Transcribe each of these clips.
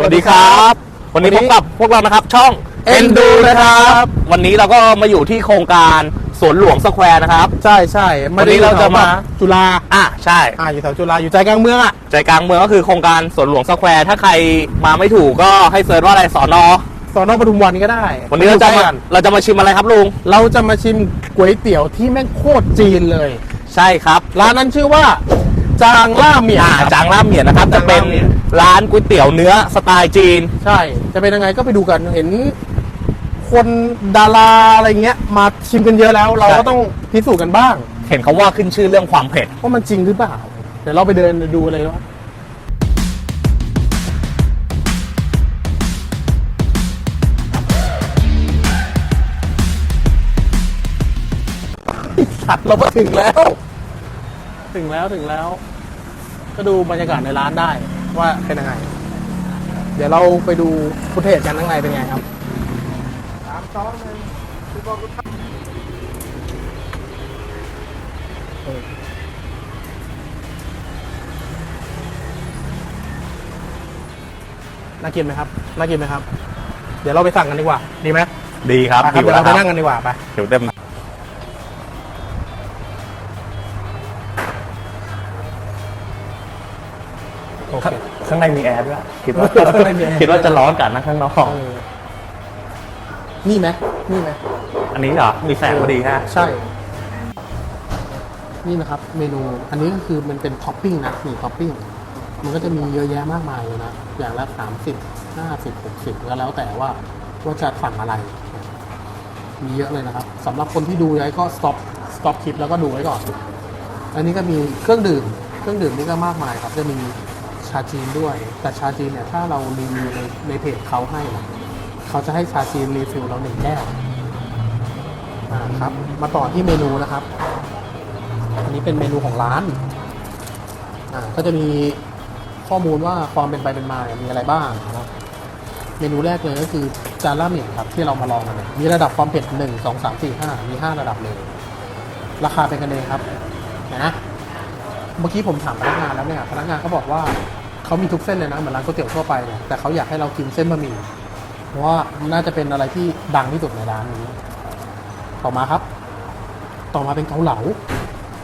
สวัสดีครับ วันนี้พบกับพวกเรานะครับ ช่อง Endo นะครับ วันนี้เราก็มาอยู่ที่โครงการสวนหลวงสแควร์นะครับ ใช่ใช่วันนี้เราจะมาจุฬาอะใช่อ่าอยู่แถวจุฬาอยู่ใจกลางเมืองอะใจกลางเมืองก็คือโครงการสวนหลวงสแควร์ถ้าใครมาไม่ถูกก็ให้เซิร์ชว่าอะไรสอนอสอนอปทุมวันก็ได้ วันนี้เราจะไปดูมากันเราจะมาชิมอะไรครับลุงเราจะมาชิมก๋วยเตี๋ยวที่แม่งโคตรจีนเลย ใช่ครับ ร้านนั้นชื่อว่าจางล่าเหมียนอ่าจางล่ามเหมียนนะครับจะเป็น จางล่ามเหมียนร้านก๋วยเตี๋ยวเนื้อสไตล์จีน ใช่ จะเป็นยังไงก็ไปดูกันเห็น คนดาราอะไรเงี้ย มาชิมกันเยอะแล้ว เราใช่ก็ต้องพิสูจน์กันบ้างเห็นเขาว่าขึ้นชื่อเรื่องความเผ็ด ว่ามันจริงหรือเปล่า เดี๋ยวเราไปเดินดูเลยว่าสัตว์เราก็ถึงแล้ว ถึงแล้วถึงแล้ว ก็ดูบรรยากาศในร้านได้ ว่าเป็นยังไง เดี๋ยวเราไปดูฟุตเทจกันข้างในเป็นไงครับสามสองหนึ่งน่ากินไหมครับน่ากินไหมครับ เดี๋ยวเราไปสั่งกันดีกว่า ดีไหมดีครับไปครับหิวเดี๋ยวแล้เราวไปคนั่รับงกันดีกว่าไปหิวเต็ม ข้างในมีแอร์ด้วยคิดว่าข้างในมีแอร์ คิดว่าจะร้อนกันนะข้างนอกเออนี่ไหมนี่ไหมอันนี้เหรอมีแสงพอดีฮะใช่ นี่นะครับ เมนูอันนี้ก็คือมันเป็นท็อปปิ้งนะนี่ท็อปปิ้งมันก็จะมีเยอะแยะมากมายเลยนะ อย่างละสามสิบห้าสิบหกสิบก็แล้วแต่ว่าว่าจะสั่งอะไร มีเยอะเลยนะครับสำหรับคนที่ดูไว้ก็ stop stop คลิปแล้วก็ดูไว้ก่อน อันนี้ก็มีเครื่องดื่ม เครื่องดื่มนี่ก็มากมายครับ จะมี ชาจีนด้วย แต่ชาจีนเนี่ยถ้าเรารีวิวในในเพจเขาให้นะเขาจะให้ชาจีนรีฟิลเราหนึ่งแก้วอ่าครับ มาต่อที่เมนูนะครับ อันนี้เป็นเมนูของร้านอ่าก็จะมีข้อมูลว่าความเป็นไปเป็นมาเนี่ยมีอะไรบ้างนะเมนูแรกเลยก็คือจานล่าเหมี่ยงครับ ที่เรามาลองกันเนี่ยมีระดับความเผ็ดหนึ่งสองสามสี่ห้ามีห้าระดับเลย ราคาเป็นกันเองครับนะเมื่อกี้ผมถามพนักงานแล้วเนี่ยพนักงานเขาบอกว่า เขามีทุกเส้นเลยนะเหมือนร้านก๋วยเตี๋ยวทั่วไปเนี่ยแต่เขาอยากให้เรากินเส้นบะหมี่เพราะว่าน่าจะเป็นอะไรที่ดังที่สุดในร้านนี้ ต่อมาครับ ต่อมาเป็นเกาเหลา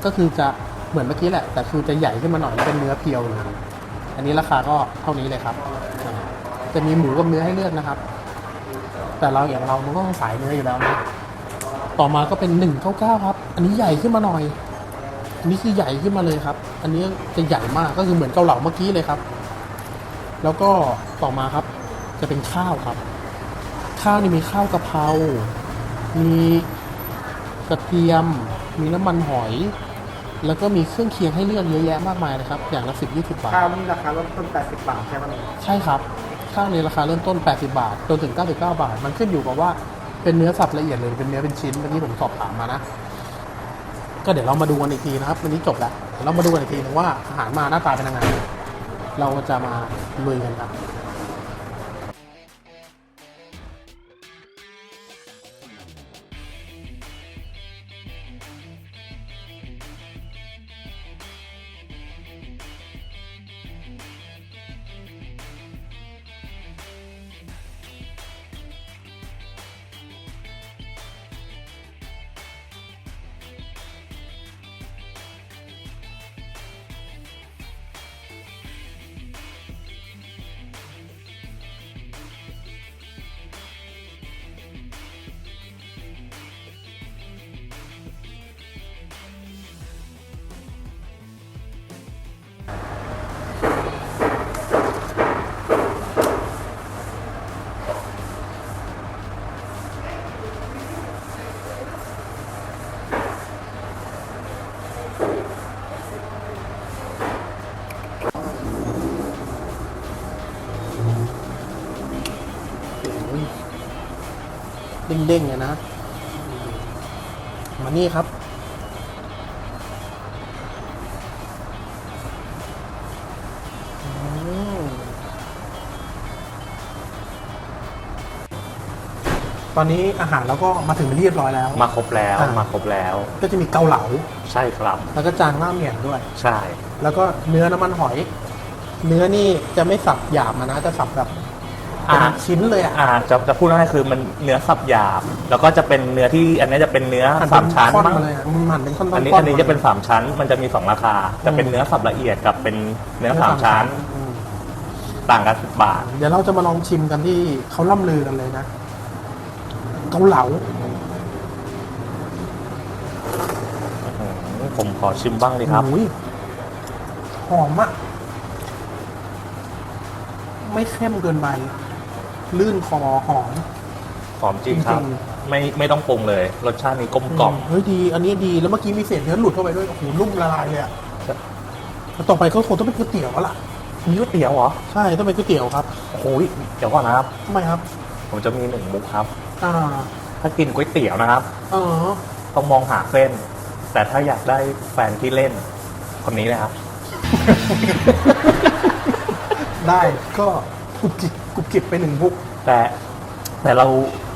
ก็คือจะเหมือนเมื่อกี้แหละ แต่คือจะใหญ่ขึ้นมาหน่อยเป็นเนื้อเพียวเลยอันนี้ราคาก็เท่านี้เลยครับ จะมีหมูกับเนื้อให้เลือกนะครับ แต่เราอย่างเรามันก็ต้องสายเนื้ออยู่แล้วนะต่อมาก็เป็นหนึ่งเก้าเก้าครับ อันนี้ใหญ่ขึ้นมาหน่อย นนี้คือใหญ่ขึ้นมาเลยครับ อันนี้จะใหญ่มากก็คือเหมือนเกาเหลาเมื่อกี้เลยครับ แล้วก็ต่อมาครับ จะเป็นข้าวครับ ข้าวนี่มีข้าวกะเพรา มีกระเทียม มีน้ำมันหอย แล้วก็มีเครื่องเคียงให้เลือกเยอะแยะมากมายนะครับ อย่างละสิบยี่สิบบาท ข้าวนี่ราคาเริ่มต้น 80 บาทใช่ไหมใช่ครับ ข้าวในราคาเริ่มต้น 80 บาทจนถึง 99 บาท มันขึ้นอยู่กับว่าเป็นเนื้อสับละเอียดหรือเป็นเนื้อเป็นชิ้นเมื่อกี้ผมสอบถามมานะ ก็เดี๋ยวเรามาดูกันอีกทีนะครับวันนี้จบแล้วเดี๋ยวเรามาดูกันอีกทีนึงว่าอาหารมาหน้าตาเป็นยังไงเราจะมาลุยกันครับ เด้งๆเลยนะ มานี่ครับอืมตอนนี้อาหารเราก็มาถึงเป็นที่เรียบร้อยแล้ว มาครบแล้วอ่ามมาครบแล้ว ก็จะมีเกาเหลา ใช่ครับ แล้วก็จางล่าเหมี่ยงด้วย ใช่ แล้วก็เนื้อน้ำมันหอย เนื้อนี่จะไม่สับหยาบมานะ จะสับแบบ เป็นอ่า ชิ้นเลยอะ อ่าจะจะพูดง่ายๆคือมันเนื้อสับหยาบ แล้วก็จะเป็นเนื้อที่อันนี้จะเป็นเนื้อหั่นสามชั้นเป็ท่อนมั้งมาเลยอะมันหั่นเป็นท่อนๆอันนี้ท่อันนี้จะเป็นสามชั้น มันจะมีสองราคา จะเป็นเนื้อสับละเอียดกับเป็นเนื้อสามชั้นอืมต่างกันสิบบาท เดี๋ยวเราจะมาลองชิมกันที่เขาล่ำลือกันเลยนะเกาเหลาอืมผมขอชิมบ้างดีครับ อุ้ยหอมอะไม่เข้มเกินไป ลื่นคอหอม หอมจริงครับ จริง ไม่ไม่ต้องปรุงเลย รสชาตินี้กลมกล่อม เฮ้ยดี อันนี้ดีแล้วเมื่อกี้มีเศษเนื้อหลุดเข้าไปด้วยโอ้โหนุ่มละลายเลยอะแล้วต่อไปก็คงต้องเป็นก๋วยเตี๋ยวแล้วล่ะมีก๋วยเตี๋ยวเหรอใช่ต้องเป็นก๋วยเตี๋ยวครับโอ้โหเดี๋ยวก่อนนะครับ ทำไมครับ ผมจะมีหนึ่งมุกครับ อ่าถ้ากินก๋วยเตี๋ยวนะครับ อ๋อต้องมองหาเส้น แต่ถ้าอยากได้แฟนที่เล่น คนนี้เลยครับ ได้ก็ กุบกิบกุบกิบไปหนึ่งบุก แต่แต่เรา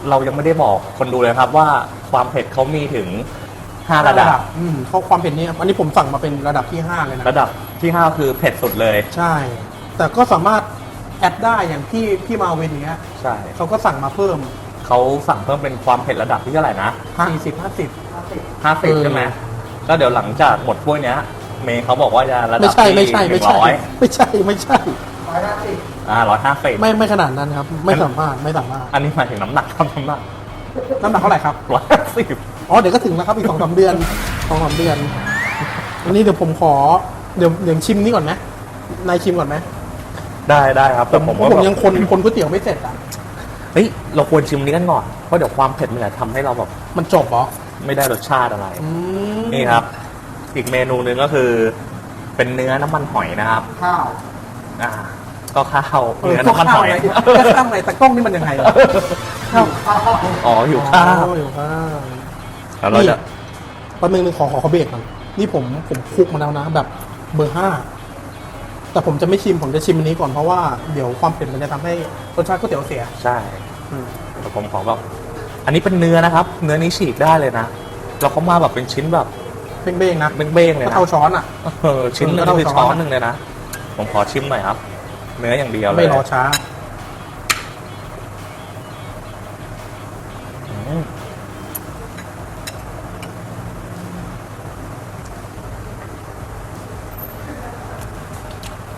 เรายังไม่ได้บอกคนดูเลยครับว่าความเผ็ดเขามีถึง 5 ระดับ อืมเพราะความเผ็ดนี่อันนี้ผมสั่งมาเป็นระดับที่ห้าเลยนะ ระดับที่ 5 คือเผ็ดสุดเลย ใช่ แต่ก็สามารถแอดได้อย่างพี่พี่มาวินอย่างเงี้ยใช่เขาก็สั่งมาเพิ่มเขาสั่งเพิ่มเป็นความเผ็ดระดับที่เท่าไหร่นะ40 50 50ใช่ไหมก็เดี๋ยวหลังจากหมดถ้วยเนี้ย เมย์เขาบอกว่าจะระดัไม่บใช่ที่ไม่ใช่ไม่ใช่ร้อยไม่ใช่ไม่ใช่ร้อยห้าสิบ อ่าร้อยห้าสิบไม่ไม่ขนาดนั้นครับ ไม่สามารถไม่สามารถอันนี้หมายถึงน้ำหนักครับน้ำหนักน้ำหนักเท่าไหร่ครับร้อยห้าสิบอ๋อเดี๋ยวก็ถึงแล้วครับอีกสองสามเดือนสองสามเดือน อันนี้เดี๋ยวผมขอเดี๋ยวเดี๋ยวชิมนี่ก่อนไหมนายชิมก่อนไหมได้ได้ครับแต่ผมเพก็ราะผมแบบยังคนคนก๋วยเตี๋ยวไม่เสร็จอะเฮ้ยเราควรชิมนี้กันก่อนเพราะเดี๋ยวความเผ็ดมันจะทำให้เราแบบมันจบเหรอไม่ได้รสชาติอะไรอืมนี่ครับ อีกเมนูหนึ่งก็คือ เป็นเนื้อน้ำมันหอยนะครับข้าวอ่า ก็ข้าวเออเนื้อก็น้ำมันหข้าวอยไงก็ข้าวไงแต่กล้องนี่มันยังไงอะข้าวอ๋ออยู่ข้าวอ๋ออยู่ข้าวแล้วเราจะแป๊บนึงนึงขอขอขอเบรกก่อนนี่ผมผมคลุกมาแล้วนะแบบเบอร์ห้าแต่ผมจะไม่ชิมผมจะชิมอันนี้ก่อนเพราะว่าเดี๋ยวความเผ็ดมันจะทำให้รสชาติก๋วยเตี๋ยวเสีย ใช่อืมแต่ผมขอแบบอันนี้เป็นเนื้อนะครับ เนื้อนี้ฉีกได้เลยนะแล้วเขามาแบบเป็นชิ้นแบบเบ้งๆนะเบ้งๆเลยก็นะเท่าช้อนอะเออชิ้นหนึงเท่าคือช้อนช้อนหนึ่งเลยนะผมขอชิมหน่อยครับ เนื้ออย่างเดียวเลยไม่รอช้าอืม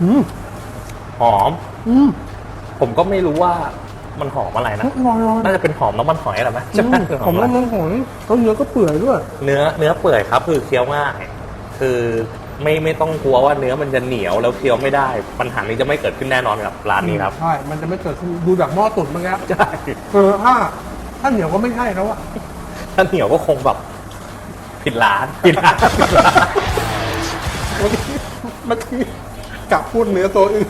อืมหอม อืมผมก็ไม่รู้ว่ามันหอมอะไรนะอร่อยอร่อยน่าจะเป็นหอมน้ำมันหอยอะไรไหมใช่ไหมอืมผมว่ามันหอยต้นเนื้อก็เปื่อยด้วย เนื้อเนื้อเปื่อยครับ คือเคี้ยวง่าย คือ ไม่ไม่ต้องกลัวว่าเนื้อมันจะเหนียวแล้วเคี้ยวไม่ได้ ปัญหานี้จะไม่เกิดขึ้นแน่นอนกับร้านนี้ครับ ใช่ มันจะไม่เกิดขึ้นดูจากหม้อตุ๋นมั้งครับใช่เออถ้าถ้าเหนียวก็ไม่ใช่แล้วอะถ้าเหนียวก็คงแบบผิดร้านผิดร้านเมื่อกี้เมื่อกี้กลับพูดเนื้อตัวอื่น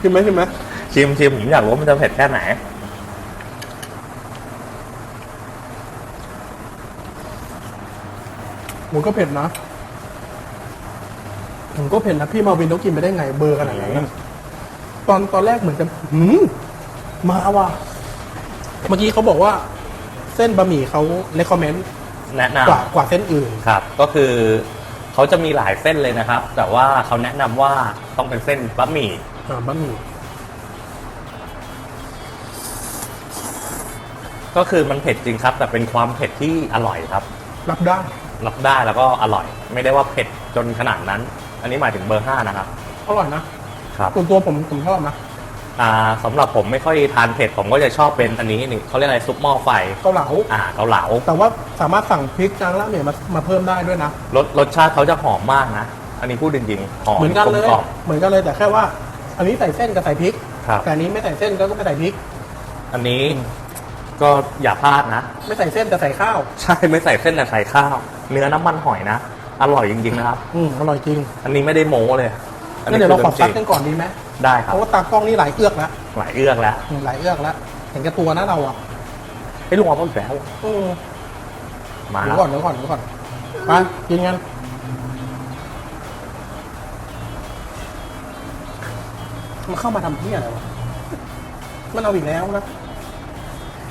ใช่ไหมใช่ไหมชิมชิมผมอยากรู้ว่ามันจะเผ็ดแค่ไหน หมูก็เผ็ดนะหมูก็เผ็ดนะพี่มาวินต้องกินไปได้ไงเบอร์ขนาดนั้นนะตอนตอนแรกเหมือนจะหืมมาว่ะเมื่อกี้เขาบอกว่า เส้นบะหมี่เขาเลคคอมเมนต์แนะกว่านำกว่าเส้นอื่น ครับ ก็คือเขาจะมีหลายเส้นเลยนะครับ แต่ว่าเขาแนะนำว่าต้องเป็นเส้นบะหมี่อ่าบะหมี่ก็คือมันเผ็ดจริงครับ แต่เป็นความเผ็ดที่อร่อยครับ รับได้ รับได้แล้วก็อร่อย ไม่ได้ว่าเผ็ดจนขนาดนั้น อันนี้หมายถึงเบอร์ห้านะครับ อร่อยนะครับส่วนตัวผมผมชอบนะอ่าสำหรับผมไม่ค่อยทานเผ็ดผมก็จะชอบเป็นอันนี้นี่เขาเรียกอะไรซุปหม้อไฟเกาเหลาอ่าเกาเหลาแต่ว่าสามารถสั่งพริกจางละเนี่ยมามาเพิ่มได้ด้วยนะรสรสชาติเขาจะหอมมากนะ อันนี้พูดจริงๆหอมเหมือนกันเลยลมเหมือนกันเลยแต่แค่ว่า อันนี้ใส่เส้นกับใส่พริก ครับ แต่อันนี้ไม่ใส่เส้นก็ไม่ใส่พริก อันนี้ ก็อย่าพลาดนะ ไม่ใส่เส้นแต่ใส่ข้าว ใช่ไม่ใส่เส้นแต่ใส่ข้าว เนื้อน้ำมันหอยนะ อร่อยจริงๆนะครับ อืมอร่อยจริงอันนี้ไม่ได้โม้เลยอันงั้นนี้เดี๋ยวเราขอคืซัดจกัรินงก่อนดีไหมได้คเพรับ ราะว่าตากล้องนี่หลายเอือกแล้วหลายเอื้อกแล้วอืมหลายเอือกแล้วเห็นแกบตัวนะเราอะไอ้ยลุงเอาไปอีกแล้วอืมมาเดี๋ยวก่อนเดี๋ยวก่อนเดี๋ยวก่อนไปกินกันมันเข้ามาทำที่อะไรวะมันเอาอีกแล้วนะพ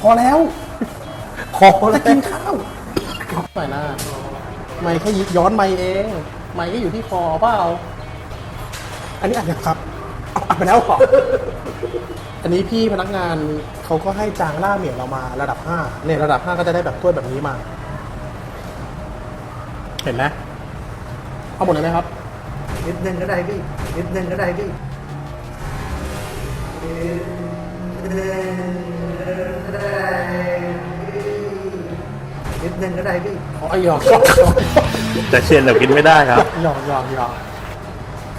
อแล้วพอจะกินข้าวหน่อยนะไม่แค่ย้อนไม่เองไม่ก็อยู่ที่คอเปล่าอันนี้อาจจะครับไปแล้วเหรออันนี้พี่พนักงานเขาก็ให้จางล่าเหมี่ยงเรามาระดับห้าเนี่ยระดับห้าก็จะได้แบบถ้วยแบบนี้มา เห็นไหมเอาหมดเลยไหมครับนิดนึงก็ได้พี่นิดนึงก็ได้พี่ นิดนึงก็ได้พี่อ๋อหยอกหยอกหยอกจะเชียนแต่กินไม่ได้ครับ หยอกหยอกหยอก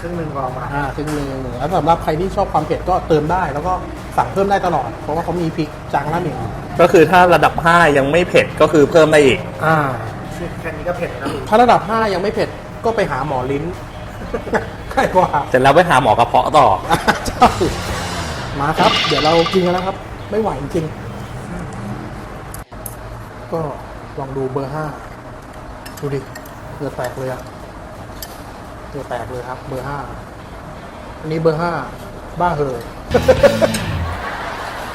ครึ่งหนึ่งพอมาอ่าครึ่งหนึงแล้วสำหรับใครที่ชอบความเผ็ดก็เติมได้ แล้วก็สั่งเพิ่มได้ตลอด เพราะว่าเขามีพริกจางล่าเหมี่ยงก็คือถ้าระดับ 5 ยังไม่เผ็ดก็คือเพิ่มได้อีก อ่าแค่นี้ก็เผ็ดนะพี่ถ้าระดับ 5 ยังไม่เผ็ดก็ไปหาหมอลิ้นง่ายกว่าเสร็จแล้วไปหาหมอกระเพาะต่อ ใช่มาครับ เดี๋ยวเรากินกันแล้วครับ ไม่ไหวจริงๆก็ลองดูเบอร์ห้าดูดิเหงื่อแตกเลยอะเหงื่อแตกเลยครับ เบอร์ห้าอันนี้เบอร์ห้าบ้าเหอะ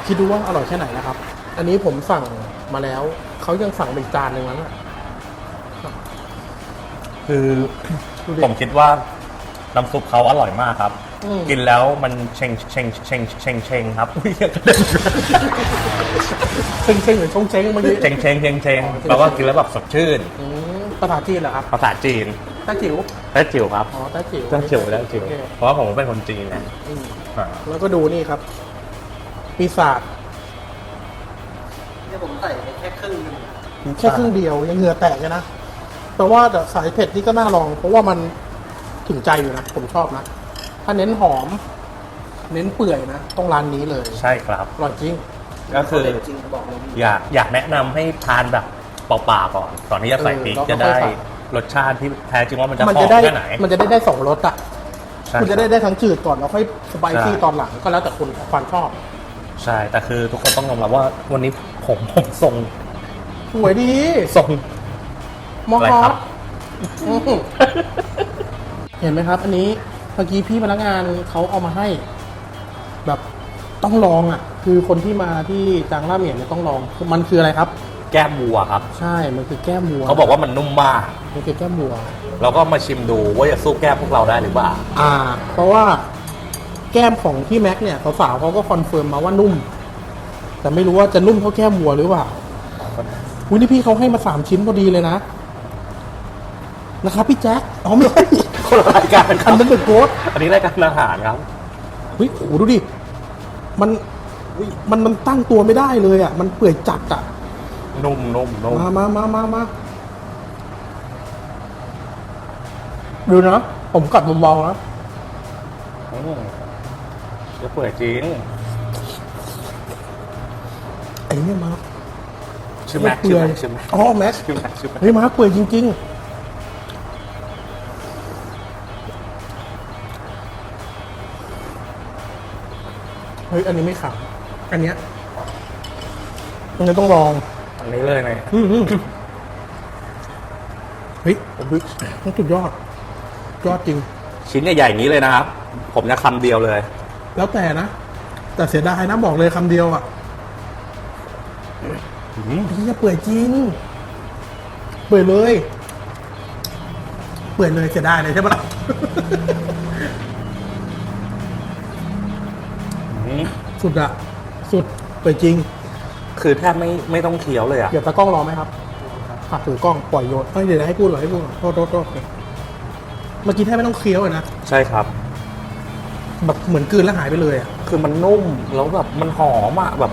คิดดูว่าอร่อยแค่ไหนนะครับ อันนี้ผมสั่งมาแล้ว เขายังสั่งไปอีกจานหนึ่งแล้วนะคือดูดิผมคิดว่าน้ำซุปเขาอร่อยมากครับอืม กินแล้วมันเชงเชงเชงเชงเชงครับอุ้ยกระเด็นเช้งๆหรือชงเช้งเมื่อกี้เชงเชงเชงเชงแล้วก็กินแล้วแบบสดชื่นอืมภาษาจีนเหรอครับภาษาจีนตาจิ๋วแต้จิ๋วครับอ๋อตาจิ๋วแต้จิ๋วแต้จิ๋วโอเคเพราะว่าผมเป็นคนจีนนะอืมอ่าแล้วก็ดูนี่ครับปีศาจเนี่ยผมใส่ไปแค่ครึ่งหนึงแค่ครึ่งเดียวยังเหงื่อแตกเลยนะแต่ว่าแต่สายเผ็ดนี่ก็น่าลอง เพราะว่ามันถึงใจอยู่นะ ผมชอบนะถ้าเน้นหอม เน้นเปื่อยนะต้องร้านนี้เลยใช่ครับ อร่อยจริงก็คือเด็ดจริงบอกเลยพี่อยากอยากแนะนำให้ทานแบบเปล่าๆก่อนก่อนที่จะใส่พริกเออจะแล้วก็ได้ค่อยใส่รสชาติที่แท้จริงว่ามันจะมันหอจะมได้แค่ไหนมันจะได้ได้สองรสอะใช่คุณจะได้ได้ทั้งจืดก่อนแล้วค่อยสไปซี่ใช่ตอนหลังก็แล้วแต่คุณความชอบใช่แต่คือทุกคนต้องยอมรับว่าวันนี้ผมผมส่งสวยดีส่งมออะไรฮอครัตบอื้อหือเห็นไหมครับ อันนี้ เมื่อกี้พี่พนักงานเขาเอามาให้ แบบต้องลองอะ คือคนที่มาที่จางล่าเหมียนเนี่ยต้องลองคือมันคืออะไรครับ แก้มวัวครับ ใช่ มันคือแก้มวัวเขาบอกว่ามันนุ่มมาก มันคือแก้มวัว เราก็มาชิมดูว่าจะสู้แก้มพวกเราได้หรือเปล่า อ่า เพราะว่าแก้มของพี่แม็กเนี่ยสาวๆเขาก็คอนเฟิร์มมาว่านุ่ม แต่ไม่รู้ว่าจะนุ่มเท่าแก้มวัวหรือเปล่าอุ้ยนี่พี่เขาให้มาสามชิ้นพอดีเลยนะ นะครับพี่แจ็คอ๋อไม่ใช่คนละรายการคอัรันบนั้นเป็นโกดอันนี้รายการอาหารครับ เฮ้ยโอ้โหดูดิมันอุ๊ยมันมันตั้งตัวไม่ได้เลยอะมันเปื่อยจัดอะนุ่มนุ่มนุ่มมามามามามาดูนะผมกัดมุมมองนะอืมจะเปื่อยจริงไอ้เนี่ยมาชื่อแม็กเปื่ชื่ออยแม็กชื่อแม็กอ๋อแม็กชื่อแม็กชื่อแม็กเฮ้ยมาเปื่อยจริง ๆ เฮ้ยอันนี้ไม่ขำอันเนี้ยอันนี้ต้องลองอันนี้เลยนะอืมอืมเฮ้ยผมบิ๊กต้องสุดยอด ยอดจริง ชิ้นใหญ่ๆอย่างนี้เลยนะครับ ผมจะคำเดียวเลย แล้วแต่นะ แต่เสียดายนะบอกเลยคำเดียวอะอืมพี่จะเปื่อยจริง เปื่อยเลย เปื่อยเลยเสียดายเลยใช่ปะล่ะ สุดอะสุดเปื่อยจริง คือแทบไม่ไม่ต้องเคี้ยวเลยอะเดี๋ยวตากล้องรอไหมครับฝากถือกล้องปล่อยโยนเอ้ยเดี๋ยวให้พูดเหรอให้พูดเหรอโทษโทษโทษเมื่อกี้แทบไม่ต้องเคี้ยวเลยนะใช่ครับ แบบเหมือนกลืนแล้วหายไปเลยอะคือมันนุ่มแล้วแบบมันหอมอะแบบ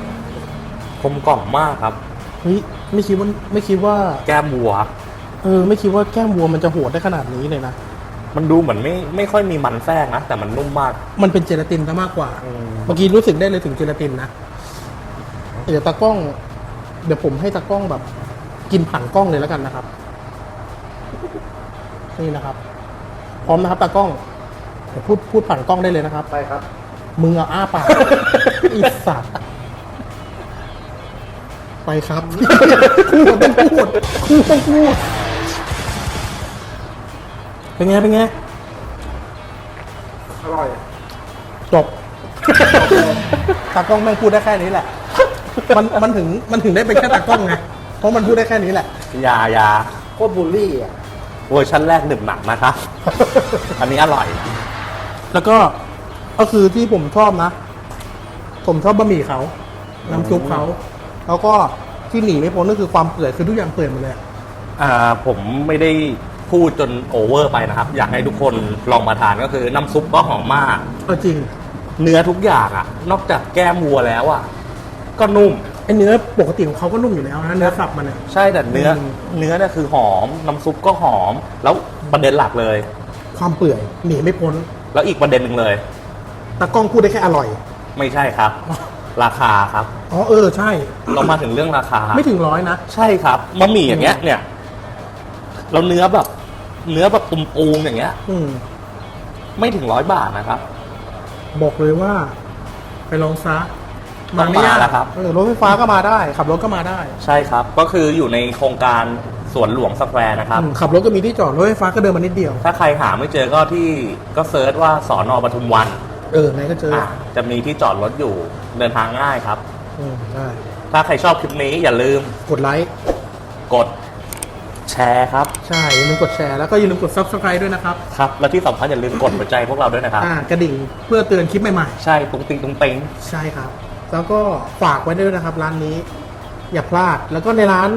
กลมกล่อมมากครับ เฮ้ยไม่คิดว่าไม่คิดว่า แก้มวัว เออ ไม่คิดว่าแก้มวัวมันจะโหดได้ขนาดนี้เลยนะ มันดูเหมือนไม่ไม่ค่อยมีมันแทรกนะ แต่มันนุ่มมาก มันเป็นเจลาตินซะมากกว่า อืม เมื่อกี้รู้สึกได้เลยถึงเจลาตินนะ เดี๋ยวตากล้อง เดี๋ยวผมให้ตากล้องแบบ กินผ่านกล้องเลยแล้วกันนะครับ นี่นะครับ พร้อมนะครับตากล้องเดี๋ยวพูดพูดผ่านกล้องได้เลยนะครับ ไปครับ มึงเอาอ้าปาก อีสัตว์ไปครับ คู่ต้องพูดคู่ต้องพูด เป็นไง เป็นไง อร่อย จบตากล้องแม่งพูดได้แค่นี้แหละ มันมันถึงมันถึงได้เป็นแค่ตากล้องไง เพราะมันพูดได้แค่นี้แหละยายาโคตรบูลลี่อะ เวอร์ชันแรกหนึบหนักนะครับ อันนี้อร่อย แล้วก็ก็คือที่ผมชอบนะ ผมชอบบะหมี่เขาน้ำซุปเขา แล้วก็ที่หนีไม่พ้นก็คือความเปื่อยคือทุกอย่างเปื่อยหมดเลยอะ อ่าผมไม่ได้ พูดจนโอเวอร์ไปนะครับ อยากให้ทุกคนลองมาทานก็คือน้ำซุปก็หอมมาก เออจริงเนื้อทุกอย่างอะนอกจากแก้มวัวแล้วอะก็นุ่ม ไอเนื้อปกติของเขาก็นุ่มอยู่แล้วนะเนื้อสับมันเนี่ย ใช่แต่เนื้ออม เนื้อเนี่ยคือหอม น้ำซุปก็หอม แล้วประเด็นหลักเลย ความเปื่อยหนีไม่พ้นแล้วอีกประเด็นหนึ่งเลย ตากล้องพูดได้แค่อร่อยไม่ใช่ครับ ราคาครับ อ๋อเออใช่ เรามาถึงเรื่องราคา ไม่ถึงร้อยนะ ใช่ครับบะหมี่อย่างเงี้ยเนี่ย เราเนื้อแบบ เนื้อแบบตุมๆอย่างเงี้ย อืมไม่ถึงร้อยบาทนะครับ บอกเลยว่า ไปลองซะต้องมาแล้วครับ เออรถไฟฟ้าก็มาได้ ขับรถก็มาได้ใช่ครับ ก็คืออยู่ในโครงการสวนหลวงสแควร์นะครับ อืมขับรถก็มีที่จอดรถไฟฟ้าก็เดินมานิดเดียว ถ้าใครหาไม่เจอก็ที่ก็เซิร์ชว่าสอนอปทุมวันเออไหนก็เจออะจะมีที่จอดรถอยู่เดินทางง่ายครับ อืมได้ถ้าใครชอบคลิปนี้อย่าลืมกดไลค์ กด แชร์ครับ ใช่อย่าลืมกดแชร์แล้วก็อย่าลืมกด subscribe ด้วยนะครับครับ และที่สำคัญอย่าลืมกดหัวใจพวกเราด้วยนะครับ อ่ากระดิ่งเพื่อเตือนคลิปใหม่ใช่ตุ้งติงตุ้งติงๆ ใช่ครับ แล้วก็ฝากไว้ด้วยนะครับ ร้านนี้ อย่าพลาดแล้วก็ในร้าน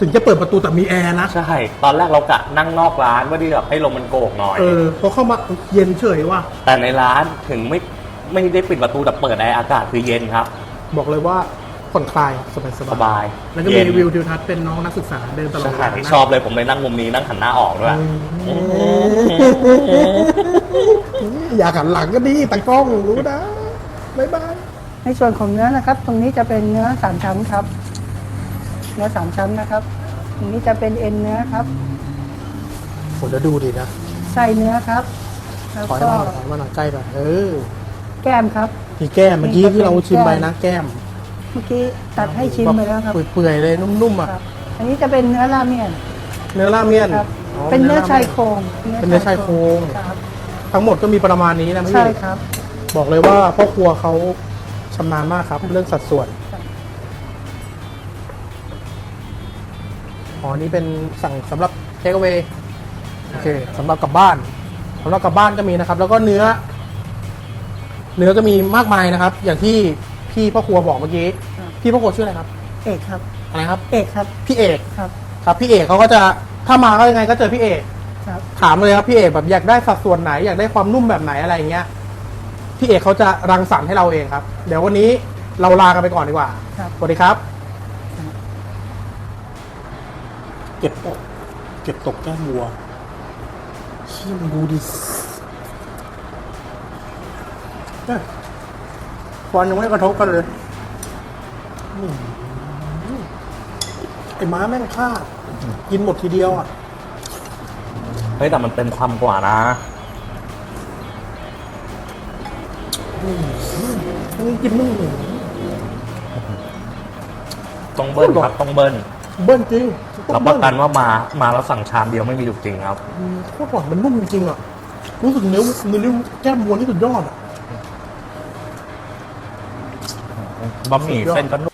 ถึงจะเปิดประตูแต่มีแอร์นะใช่ ตอนแรกเรากะนั่งนอกร้านว่าที่แบบให้ลมมันโกกหน่อย เออพอเข้ามาเย็นเฉยว่ะแต่ในร้านถึงไม่ไม่ได้ปิดประตูแต่เปิดแอร์อากาศคือเย็นครับ บอกเลยว่า ผ่อนคลายสบายสสบายแล้วก็มีเย็นวิวทิวทัศน์เป็นน้องนักศึกษาเดินตลอดใช่เวลานะชอบเลยผมเลยนั่งมุมนี้นั่งหันหน้าออกด้วยอืมอยากหันหลังก็ดีตากล้องรู้นะบ๊ายบายในส่วนของเนื้อนะครับ ตรงนี้จะเป็นเนื้อสามชั้นครับ เนื้อสามชั้นนะครับ ตรงนี้จะเป็นเอ็นเนื้อครับผมจะดูดีนะไส้เนื้อครับแล้วถอยก็มาหน่อยถอยมาหน่อยใกล้ไปเออ แก้มครับมีแก้มเมื่อกี้ที่เราชิมไปนะแก้มเมื่อกี้ตัดให้ชิมไปแล้วครับเปื่อยๆเลยนุ่มๆอะครับอันนี้จะเป็นเนื้อราเมียนเนื้อราเมียนครับอ๋อเป็นเนื้อชายราโครงเป็นเนื้อชายโครงครับทั้งหมดก็มีประมาณนี้นะพี่ใช่ครับ บอกเลยว่าพ่อครัวเขาชำนาญมากครับ เรื่องสัดส่วนครับอ๋อ นี่เป็นสั่งสำหรับเทคเ a วโอเคสำหรับกลับบ้านสำหรับกลับบ้านก็มีนะครับ แล้วก็เนื้อ เนื้อก็มีมากมายนะครับ อย่างที่พี่พ่อครัวบอกเมื่อกี้ครับ พี่พ่อครัวชื่ออะไรครับ เอกครับ อะไรครับ เอกครับ พี่เอกครับ ครับ พี่เอกเขาก็จะถ้ามาก็ยังไงก็เจอพี่เอก ครับ ถามเลยครับพี่เอกแบบอยากได้สัดส่วนไหนอยากได้ความนุ่มแบบไหนอะไรอย่างเงี้ย พี่เอกเขาจะรังสรรค์ให้เราเองครับ เดี๋ยววันนี้เราลากันไปก่อนดีกว่า ครับ สวัสดีครับ เก็บตกเก็บตกแก้มวัวเชี่ยมงดูดิเนี่ยควันยังไม่กระทบกันเลยอืม ไอ้ม้าแม่งฆ่ากินหมดทีเดียวอะ เฮ้ยแต่มันเต็มความกว่านะมึงกินมึงต้องเบิ้ลครับต้องเบิ้ลเบิ้ลจริงรับประกันว่ามา มาแล้วสั่งชามเดียวไม่มีถูกจริงครับอืมโคตรหวานมันนุ่มจริงๆอะ รู้สึกเนื้อเนื้อแก้มวัวนี่สุดยอดอะบะหมี่เส้นก็นุ่ม